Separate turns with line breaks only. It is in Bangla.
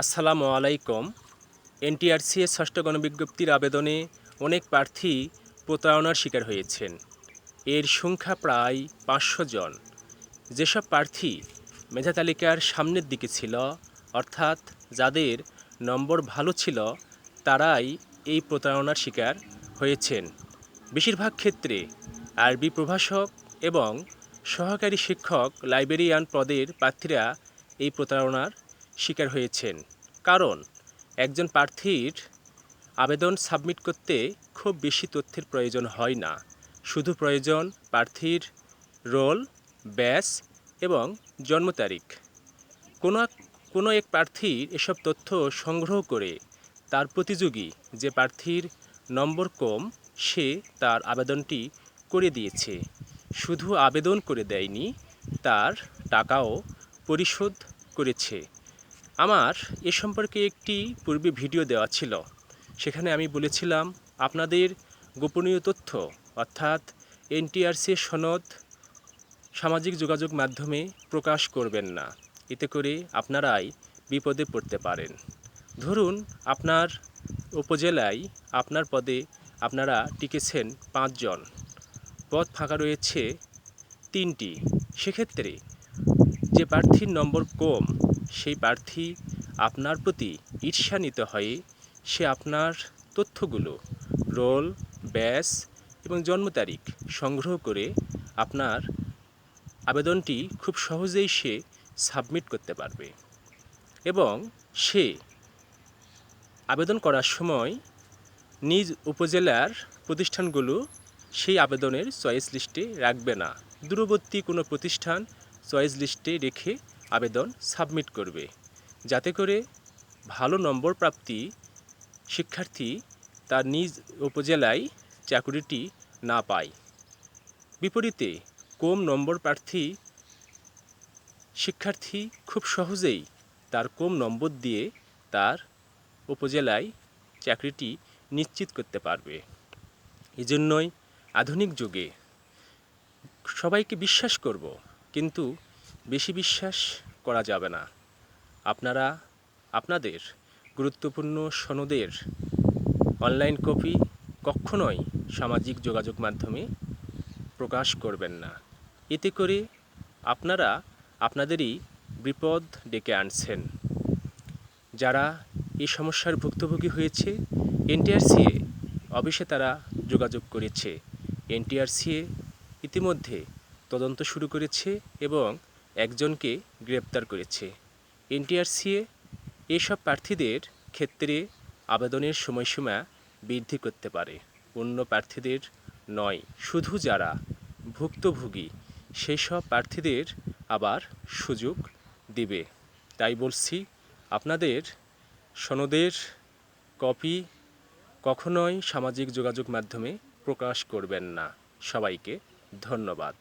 আসসালামু আলাইকুম। এনটিআরসি এর ষষ্ঠ গণবিজ্ঞপ্তির আবেদনে অনেক প্রার্থী প্রতারণার শিকার হয়েছেন। এর সংখ্যা প্রায় পাঁচশো জন। যেসব প্রার্থী মেধা তালিকার সামনের দিকে ছিল, অর্থাৎ যাদের নম্বর ভালো ছিল, তারাই এই প্রতারণার শিকার হয়েছেন। বেশিরভাগ ক্ষেত্রে আরবি প্রভাষক এবং সহকারী শিক্ষক লাইব্রেরিয়ান পদের প্রার্থীরা এই প্রতারণার শিকার হয়েছেন। কারণ, একজন প্রার্থীর আবেদন সাবমিট করতে খুব বেশি তথ্যের প্রয়োজন হয় না। শুধু প্রয়োজন প্রার্থীর রোল, ব্যাস এবং জন্ম তারিখ। কোনো কোনো এক প্রার্থীর এসব তথ্য সংগ্রহ করে তার প্রতিযোগী যে প্রার্থীর নম্বর কম, সে তার আবেদনটি করে দিয়েছে। শুধু আবেদন করে দেয়নি, তার টাকাও পরিশোধ করেছে। আমার এ সম্পর্কে একটি পূর্বে ভিডিও দেওয়া ছিল। সেখানে আমি বলেছিলাম, আপনাদের গোপনীয় তথ্য, অর্থাৎ এনটিআরসি সনদ সামাজিক যোগাযোগ মাধ্যমে প্রকাশ করবেন না। এতে করে আপনারাই বিপদে পড়তে পারেন। ধরুন, আপনার উপজেলায়, আপনার পদে আপনারা টিকেছেন পাঁচজন। পদ ফাঁকা রয়েছে তিনটি। সেক্ষেত্রে যে প্রার্থীর নম্বর কম, সেই প্রার্থী আপনার প্রতি ঈর্ষান্বিত হয়ে সে আপনার তথ্যগুলো, রোল, ব্যাস এবং জন্ম তারিখ সংগ্রহ করে আপনার আবেদনটি খুব সহজেই সে সাবমিট করতে পারবে এবং সে আবেদন করার সময় নিজ উপজেলার প্রতিষ্ঠানগুলো সেই আবেদনের চয়েস লিস্টে রাখবে না। দূরবর্তী কোনো প্রতিষ্ঠান চয়েস লিস্টে রেখে আবেদন সাবমিট করবে। যাতে করে ভালো নম্বর প্রাপ্তি শিক্ষার্থী তার নিজ উপজেলায় চাকুরিটি না পায়। বিপরীতে, কম নম্বর প্রার্থী শিক্ষার্থী খুব সহজেই তার কম নম্বর দিয়ে তার উপজেলায় চাকরিটি নিশ্চিত করতে পারবে। এজন্যই আধুনিক যুগে সবাইকে বিশ্বাস করব কিন্তু বেশি বিশ্বাস করা যাবে না। আপনারা আপনাদের গুরুত্বপূর্ণ সনদের অনলাইন কপি কখনোই সামাজিক যোগাযোগ মাধ্যমে প্রকাশ করবেন না। এতে করে আপনারা আপনাদেরই বিপদ ডেকে আনছেন। যারা এই সমস্যার ভুক্তভোগী হয়েছে এনটিআরসিএ অফিসে তারা যোগাযোগ করেছে। এনটিআরসিএ ইতিমধ্যে তদন্ত শুরু করেছে এবং একজনকে গ্রেপ্তার করেছে। এনটিআরসিএ এসব প্রার্থীদের ক্ষেত্রে আবেদনের সময়সীমা বৃদ্ধি করতে পারে। অন্য প্রার্থীদের নয়, শুধু যারা ভুক্তভোগী সেই সব প্রার্থীদের আবার সুযোগ দিবে। তাই বলছি, আপনাদের সনদের কপি কখনোই সামাজিক যোগাযোগ মাধ্যমে প্রকাশ করবেন না। সবাইকে ধন্যবাদ।